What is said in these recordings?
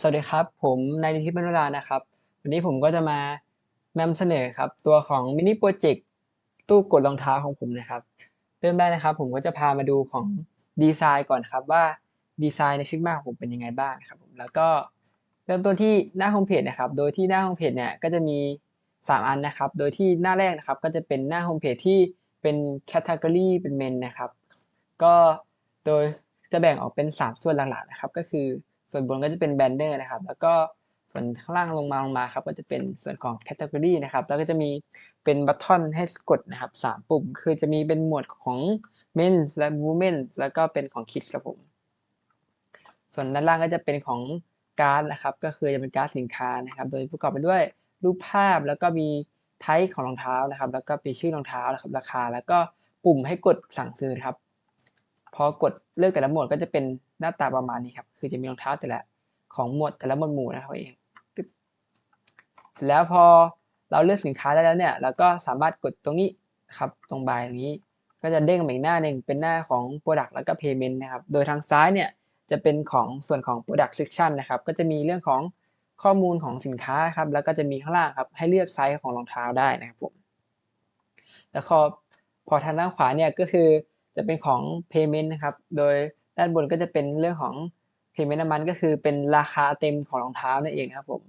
สวัสดีครับ ผมนายนิธิบรรณรานะครับ วันนี้ผมก็จะมานำเสนอครับ ตัวของมินิโปรเจกต์ตู้กดรองเท้าของผมนะครับ เริ่มแรกนะครับ ผมก็จะพามาดูของดีไซน์ก่อนครับว่าดีไซน์ในฟิกมาของผมเป็นยังไงบ้างครับผมแล้วก็เริ่มต้นที่หน้าโฮมเพจนะครับ โดยที่หน้าโฮมเพจเนี่ยก็จะมี 3 อันนะครับ โดยที่หน้าแรกนะครับ ก็จะเป็นหน้าโฮมเพจที่เป็นแคตตากรีเป็นเมนนะครับ ก็โดยจะแบ่งออกเป็น 3 ส่วนหลักๆนะครับ ก็คือ ส่วนบนก็จะเป็นแบนเนอร์นะครับ แล้วก็ส่วนข้างล่างลงมาลงมาครับ ก็จะเป็นส่วนของแคตตากรีนะครับ แล้วก็จะมีเป็นบัตทอนให้กดนะครับ3ปุ่ม คือจะมีเป็นหมวดของ men และ women แล้วก็เป็นของ kids ครับผม ส่วนด้านล่างก็จะเป็นของการ์ดนะครับ ก็คือจะเป็นการ์ดสินค้านะครับ โดยประกอบไปด้วยรูปภาพแล้วก็มีไทป์ของรองเท้านะครับ แล้วก็มีชื่อรองเท้านะครับ ราคา แล้วก็ปุ่มให้กดสั่งซื้อครับ พอกดเลือกแต่ละหมวดก็จะเป็น หน้าตาประมาณนี้ครับคือจะมีรองเท้าแต่ละของหมวดแต่ละหมวดหมู่นะครับเองเสร็จแล้วพอเราเลือกสินค้าได้แล้วเนี่ยเราก็สามารถกดตรงนี้ครับตรงบายตรงนี้ก็จะเด้งมาอีกหน้าหนึ่งเป็นหน้าของ Product แล้วก็ Payment นะครับ โดยทางซ้ายเนี่ยจะเป็นของส่วนของ Product Section นะครับ ก็จะมีเรื่องของข้อมูลของสินค้าครับ แล้วก็จะมีข้างล่างครับ ให้เลือกไซส์ของรองเท้าได้นะครับผม แล้วพอพอทางด้านขวาเนี่ยก็คือจะเป็นของ payment นะครับ โดย ด้านบนก็จะเป็นเรื่องของ payment น้ำมันก็คือเป็นราคาเต็มของรองเท้านั่นเองครับผม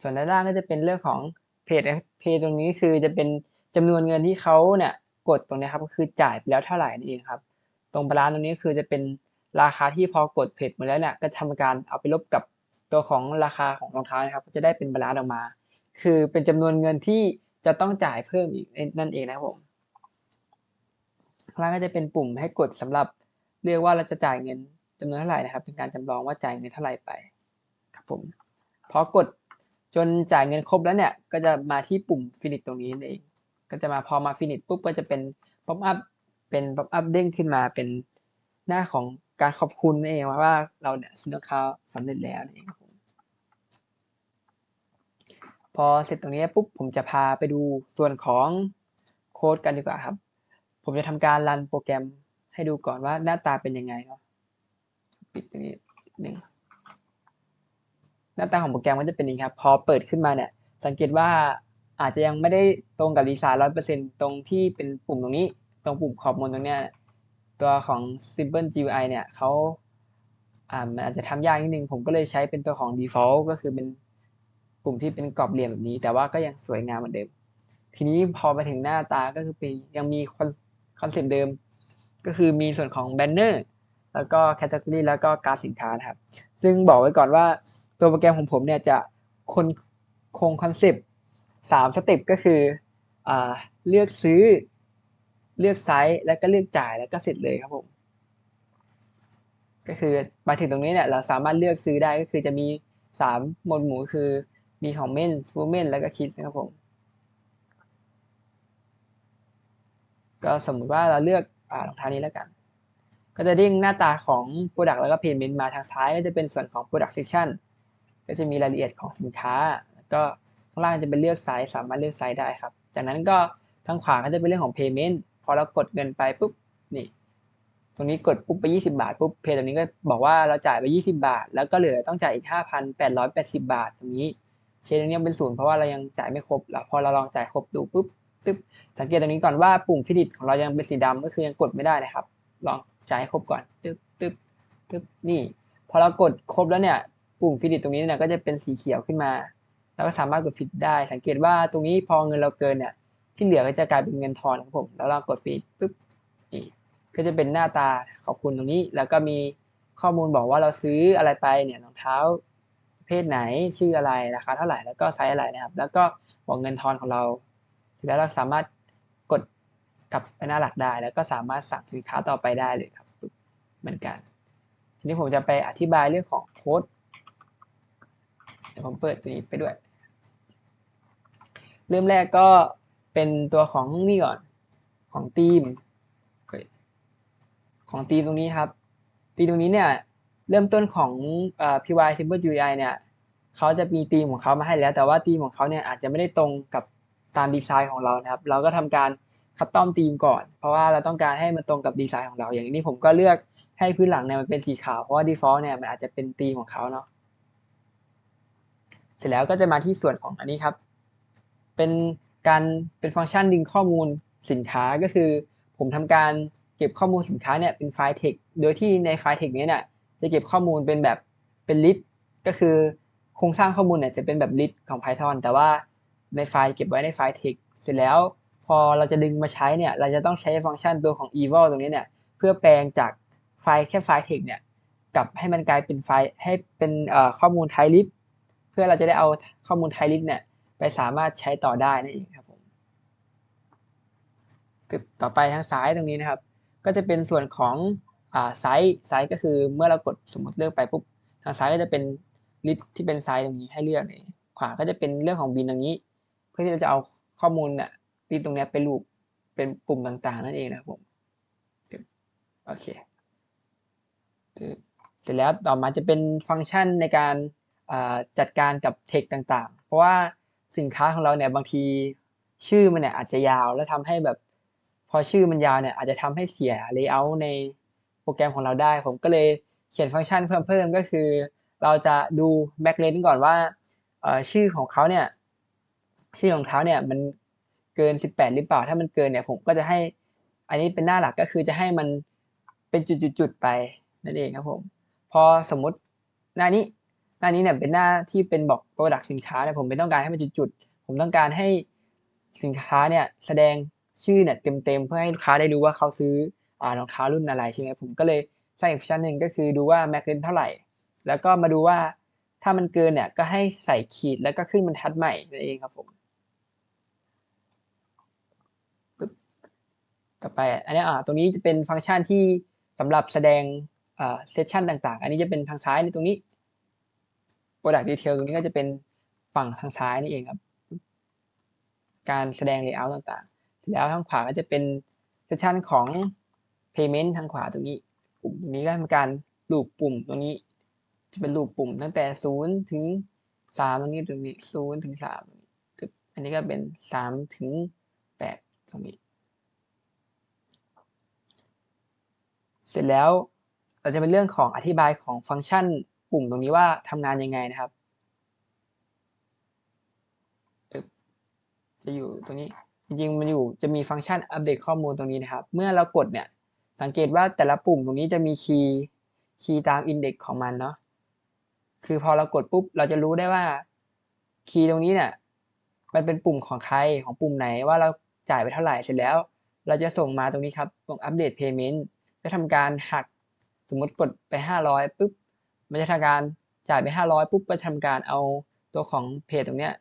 ส่วนด้านล่างก็จะเป็นเรื่องของ pay pay ตรงนี้คือจะเป็นจำนวนเงินที่เขาเนี่ยกดตรงนี้ครับก็คือจ่ายไปแล้วเท่าไหร่นั่นเองครับ ตรงบาลานซ์ตรงนี้คือจะเป็นราคาที่พอกดเพจมาแล้วเนี่ยก็ทำการเอาไปลบกับตัวของราคาของรองเท้านะครับก็จะได้เป็นบาลานซ์ออกมา คือเป็นจำนวนเงินที่จะต้องจ่ายเพิ่มอีกนั่นเองนะครับผมข้างล่างก็จะเป็นปุ่มให้กดสำหรับ เรียกว่าเราจะจ่ายเงินจำนวนเท่าไหร่นะครับ เป็นการจำลองว่าจ่ายเงินเท่าไหร่ไปครับผมพอกดจนจ่ายเงินครบแล้วเนี่ย ก็จะมาที่ปุ่มฟินิชตรงนี้เอง ก็จะมาพอมาฟินิชปุ๊บก็จะเป็นป๊อปอัพเป็นป๊อปอัพเด้งขึ้นมาเป็นหน้าของการขอบคุณนั่นเองว่าเราเนี่ยซื้อรองเท้าสำเร็จแล้วนั่นเองครับผมพอเสร็จตรงนี้ปุ๊บผมจะพาไปดูส่วนของโค้ดกันดีกว่าครับ ผมจะทำการรันโปรแกรม ให้ดูก่อนว่าหน้าตาเป็นยังไงเนาะปิดตรงนี้หนึ่งหน้าตาของโปรแกรมก็จะเป็นอย่างนี้ครับ พอเปิดขึ้นมาเนี่ย สังเกตว่าอาจจะยังไม่ได้ตรงกับดีไซน์ร้อยเปอร์เซ็นตรงที่เป็นปุ่มตรงนี้ ตรงปุ่มขอบบนตรงเนี้ยตัวของ Simple GUI เนี่ยเขาอ่ามันอาจจะทำยากนิดนึง ผมก็เลยใช้เป็นตัวของ default ก็คือเป็นปุ่มที่เป็นกรอบเหลี่ยมแบบนี้ แต่ว่าก็ยังสวยงามเหมือนเดิม ทีนี้พอไปถึงหน้าตาก็คือเป็นยังมีคอนเซ็ปต์เดิม ก็คือมีส่วนของแบนเนอร์แล้วก็แคตตาล็อแล้วก็การสินค้านะครับ ซึ่งบอกไว้ก่อนว่าตัวโปรแกรมของผมเนี่ยจะคนคงคอนเซปต์สามสเต็ปก็คืออเลือกซื้อเลือกไซส์แล้วก็เลือกจ่ายแล้วก็เสร็จเลยครับผม ก็คือมาถึงตรงนี้เนี่ยเราสามารถเลือกซื้อได้ก็คือจะมีสามหมวดหมู่คือมีของเม่นฟูเม่นแล้วก็คิดนะครับผม ก็สมมติว่าเราเลือก รองเท้านี้แล้วกัน ก็จะเด้งหน้าตาของ Product แล้วก็ Payment มาทางซ้ายก็จะเป็นส่วนของ Product Section ก็จะมีรายละเอียดของสินค้า ก็ข้างล่างจะเป็นเลือกไซส์สามารถเลือกไซส์ได้ครับ จากนั้นก็ทางขวาก็จะเป็นเรื่องของ Payment พอเรากดเงินไปปุ๊บนี่ตรงนี้กดปุ๊บไป 20 บาทปุ๊บเพจตรงนี้ก็บอกว่าเราจ่ายไป 20 บาท แล้วก็เหลือต้องจ่ายอีก 5,880 บาทตรงนี้เชนนี้เป็นศูนย์เพราะว่าเรายังจ่ายไม่ครบแล้วพอเราลองจ่ายครบดูปุ๊บ ตึ๊บสังเกตตรงนี้ก่อนว่าปุ่มฟินิชของเรายังเป็นสีดำก็คือยังกดไม่ได้นะครับ ลองจ่ายครบก่อนตึ๊บตึ๊บตึ๊บนี่ พอเรากดครบแล้วเนี่ยปุ่มฟินิชตรงนี้เนี่ยก็จะเป็นสีเขียวขึ้นมา แล้วก็สามารถกดฟิตได้ สังเกตว่าตรงนี้พอเงินเราเกินเนี่ยที่เหลือก็จะกลายเป็นเงินทอนครับผมแล้วเรากดฟิตปุ๊บนี่ก็จะเป็นหน้าตาขอบคุณตรงนี้ แล้วก็มีข้อมูลบอกว่าเราซื้ออะไรไปเนี่ยรองเท้าเพศไหนชื่ออะไรราคาเท่าไหร่แล้วก็ไซส์อะไรนะครับ แล้วก็บอกเงินทอนของเรา แล้วเราสามารถกดกลับไปหน้าหลักได้ แล้วก็สามารถสั่งสินค้าต่อไปได้เลยครับเหมือนกัน ทีนี้ผมจะไปอธิบายเรื่องของโค้ดเดี๋ยวผมเปิดตัวนี้ไปด้วย เริ่มแรกก็เป็นตัวของนี่ก่อนของทีมของทีมตรงนี้ครับทีมตรงนี้เนี่ยเริ่มต้นของอ PY Simple UI เนี่ยเขาจะมีธีมของเขามาให้แล้ว แต่ว่าธีมของเขาเนี่ยอาจจะไม่ได้ตรงกับ ตามดีไซน์ของเรานะครับ เราก็ทำการคัสตอมธีมก่อน เพราะว่าเราต้องการให้มันตรงกับดีไซน์ของเรา อย่างนี้ผมก็เลือกให้พื้นหลังเนี่ยมันเป็นสีขาว เพราะว่า default เนี่ยมันอาจจะเป็นธีมของเขาเนาะ เสร็จแล้วก็จะมาที่ส่วนของอันนี้ครับ เป็นการเป็นฟังก์ชันดึงข้อมูลสินค้าก็คือ ผมทำการเก็บข้อมูลสินค้าเนี่ยเป็นไฟล์ text โดยที่ในไฟล์ text นี้เนี่ยจะเก็บข้อมูลเป็นแบบเป็น list ก็คือโครงสร้างข้อมูลเนี่ยจะเป็นแบบ list ของ Python แต่ว่า ในไฟล์เก็บไว้ในไฟล์ text เสร็จแล้วพอเราจะดึงมาใช้เนี่ย เราจะต้องใช้ฟังก์ชันตัวของ eval ตรงนี้เนี่ย เพื่อแปลงจากไฟล์แค่ไฟล์ text เนี่ยกลับให้มันกลายเป็นไฟล์ให้เป็นข้อมูล type list เพื่อเราจะได้เอาข้อมูล type list เนี่ยไปสามารถใช้ต่อได้นั่นเองครับผมต่อไปทางซ้ายตรงนี้นะครับ ก็จะเป็นส่วนของไซส์ไซส์ก็คือเมื่อเรากดสมมติเลือกไปปุ๊บทางซ้ายก็จะเป็นลิสต์ที่เป็นไซส์ตรงนี้ให้เลือกเลยขวาก็จะเป็นเรื่องของบินตรงนี้ พื่อที่เราจะเอาข้อมูลเนี่ยลิสต์ตรงนี้ไปรูปเป็นปุ่มต่างๆ นั่นเองนะผมโอเคเสร็จแล้วต่อมาจะเป็นฟังก์ชันในการจัดการกับเทคต่างๆ เพราะว่าสินค้าของเราเนี่ยบางทีชื่อมันเนี่ยอาจจะยาวแล้วทำให้แบบพอชื่อมันยาวเนี่ยอาจจะทำให้เสีย layout ในโปรแกรมของเราได้ ผมก็เลยเขียนฟังก์ชันเพิ่มเพิ่มก็คือ เราจะดู backlink ก่อนว่าชื่อของเขาเนี่ย ชื่อของเขาเนี่ยมันเกิน 18 หรือเปล่า ถ้ามันเกินเนี่ยผมก็จะให้ อันนี้เป็นหน้าหลักก็คือจะให้มันเป็นจุดๆไปนั่นเองครับผม พอสมมติหน้านี้หน้านี้เนี่ยเป็นหน้าที่เป็นบอก product สินค้าเนี่ยผมไม่ต้องการให้มันจุดๆผมต้องการให้สินค้าเนี่ยแสดงชื่อเนี่ยเต็มๆเพื่อให้ลูกค้าได้รู้ว่าเขาซื้ออรองเท้ารุ่นอะไรใช่ไหมผมก็เลยสร้างอีกฟังก์ชันหนึ่งก็คือดูว่าแม็กเลนเท่าไหร่ แล้วก็มาดูว่าถ้ามันเกินเนี่ยก็ให้ใส่ขีดแล้วก็ขึ้นบรรทัดใหม่นั่นเองครับผม ต่อไป อันนี้อ่าตรงนี้จะเป็นฟังก์ชันที่สำหรับแสดงอ่าเซสชันต่างๆ อันนี้จะเป็นทางซ้ายในตรงนี้ Product Detail ตรงนี้ก็จะเป็นฝั่งทางซ้ายนี่เองครับ การแสดง Layout ต่างๆ แล้วทางขวาก็จะเป็นเซสชันของ Payment ทางขวาตรงนี้ปุ่มตรงนี้ก็เป็นการลูปปุ่มตรงนี้ จะเป็นลูปปุ่มตั้งแต่ศูนย์ถึงสามตรงนี้ตรงนี้ศูนย์ถึงสามอันนี้ก็เป็นสามถึงแปดตรงนี้ เสร็จแล้วเราจะเป็นเรื่องของอธิบายของฟังก์ชันปุ่มตรงนี้ว่าทำงานยังไงนะครับ จะอยู่ตรงนี้จริงๆมันอยู่จะมีฟังก์ชันอัปเดตข้อมูลตรงนี้นะครับ เมื่อเรากดเนี่ยสังเกตว่าแต่ละปุ่มตรงนี้จะมีคีย์คีย์ตามอินเด็กซ์ของมันเนาะคือพอเรากดปุ๊บเราจะรู้ได้ว่าคีย์ตรงนี้เนี่ยมันเป็นปุ่มของใครของปุ่มไหนว่าเราจ่ายไปเท่าไหร่เสร็จแล้ว เราจะส่งมาตรงนี้ครับตรงอัปเดตเพย์เมนต์ จะทำการหักสมมติกดไป 500ปุ๊บมันจะทำการจ่ายไป 500ปุ๊บก็ทำการเอาตัวของเพจตรงเนี้ย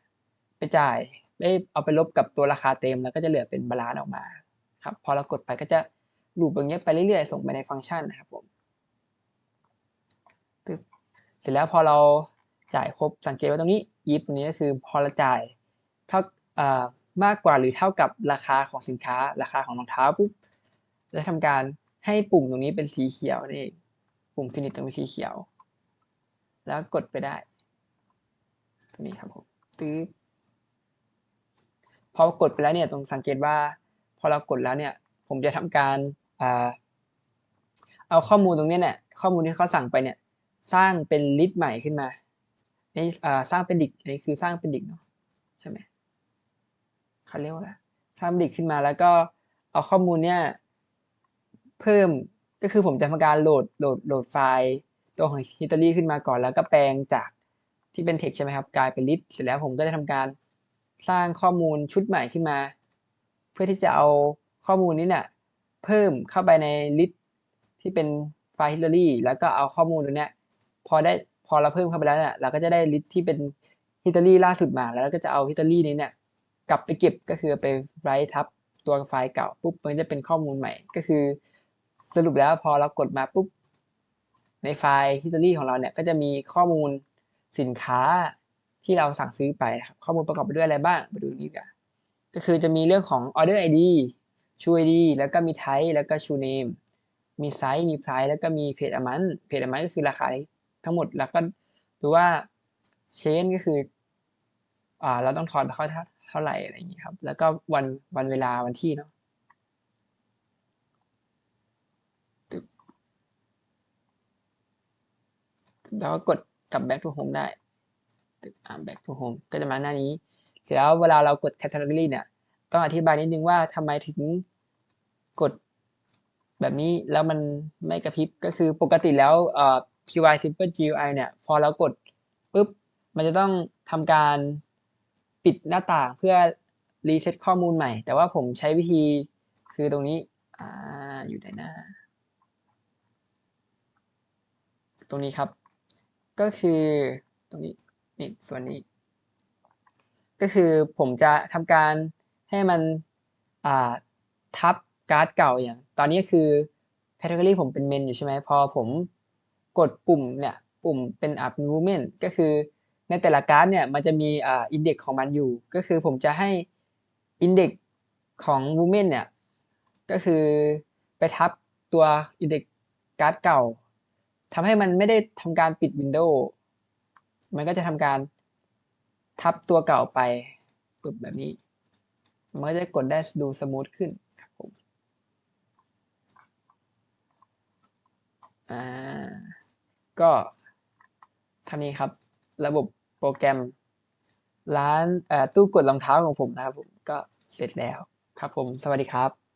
ไปจ่ายได้เอาไปลบกับตัวราคาเต็มแล้วก็จะเหลือเป็นบาลานซ์ออกมาครับพอเรากดไปก็จะลูปแบบนี้ยไปเรื่อยๆส่งไปในฟังก์ชันนะครับผมเสร็จแล้วพอเราจ่ายครบสังเกตว่าตรงนี้ยีฟตรงนี้ก็คือพอเราจ่ายเท่ามากกว่าหรือเท่ากับราคาของสินค้าราคาของรองเท้าปุ๊บจะทำการ ให้ปุ่มตรงนี้เป็นสีเขียวนี่เองปุ่มฟินิชตรงนี้สีเขียว แล้วกดไปได้ ตรงนี้ครับผมตื้อพอกดไปแล้วเนี่ยตรงสังเกตว่า พอเรากดแล้วเนี่ย ผมจะทำการเอาข้อมูลตรงนี้เนี่ย ข้อมูลที่เขาสั่งไปเนี่ย สร้างเป็นลิสต์ใหม่ขึ้นมานี่สร้างเป็นดิกอันนี้คือสร้างเป็นดิกเนาะใช่ไหมเขาเรียกว่าสร้างดิกขึ้นมาแล้วก็เอาข้อมูลเนี่ย เพิ่มก็คือผมจะทำการโหลดโหลดโหลดไฟล์ตัวของ history ขึ้นมาก่อนแล้วก็แปลงจากที่เป็น text ใช่ไหมครับ กลายเป็น list เสร็จแล้วผมก็จะทำการสร้างข้อมูลชุดใหม่ขึ้นมา เพื่อที่จะเอาข้อมูลนี้เนี่ยเพิ่มเข้าไปใน list ที่เป็นไฟล์ history แล้วก็เอาข้อมูลตรงนี้ยพอได้พอเราเพิ่มเข้าไปแล้วเนี่ยเราก็จะได้ list ที่เป็น history ล่าสุดมา แล้วก็จะเอา history นี้เนี่ยกลับไปเก็บก็คือไป write ทับตัวไฟล์เก่าปุ๊บมันจะเป็นข้อมูลใหม่ก็คือ สรุปแล้วพอเรากดมาปุ๊บ ในไฟล์ history ของเราเนี่ยก็จะมีข้อมูลสินค้าที่เราสั่งซื้อไปครับข้อมูลประกอบไปด้วยอะไรบ้างไปดูนี่กันก็คือจะมีเรื่องของ order id shoe id แล้วก็มี type แล้วก็ shoe name มีไซส์มี price แล้วก็มี page amount page amount ก็คือราคาทั้งหมดแล้วก็ดูว่า change ก็คืออ่าเราต้องทอนไปเข้าเท่าไหร่อะไรอย่างนี้ครับ แล้วก็วันวันเวลาวันที่เนาะ แล้วก็กดกลับ back to home ได้อ่า back to home ก็จะมาหน้านี้ เสร็จแล้วเวลาเรากด category เนี่ย ต้องอธิบายนิดนึงว่าทำไมถึงกดแบบนี้แล้วมันไม่กระพริบ ก็คือปกติแล้วเอ่อ py simple GUI เนี่ย พอเรากดปุ๊บ มันจะต้องทำการปิดหน้าต่างเพื่อรีเซ็ตข้อมูลใหม่ แต่ว่าผมใช้วิธีคือตรงนี้อ่าอยู่ไหนหน้า ตรงนี้ครับ ก็คือตรงนี้นี่ส่วนนี้ ก็คือผมจะทำการให้มันอ่าทับการ์ดเก่าอย่าง ตอนนี้คือ category ผมเป็น main อยู่ใช่ไหมพอผมกดปุ่มเนี่ยปุ่มเป็นอ่าเป็น movement ก็คือในแต่ละการ์ดเนี่ยมันจะมีอ่า index ของมันอยู่ ก็คือผมจะให้ index ของ movement เนี่ยก็คือไปทับตัว index การ์ดเก่า ทำให้มันไม่ได้ทำการปิดวินโดว์มันก็จะทำการทับตัวเก่าไปปึ๊บแบบนี้ มันก็จะกดได้ดูสมูทขึ้นครับผมอ่าก็ท่านี้ครับ ระบบโปรแกรมร้านตู้กดรองเท้าของผมนะครับผมก็เสร็จแล้วครับผม สวัสดีครับ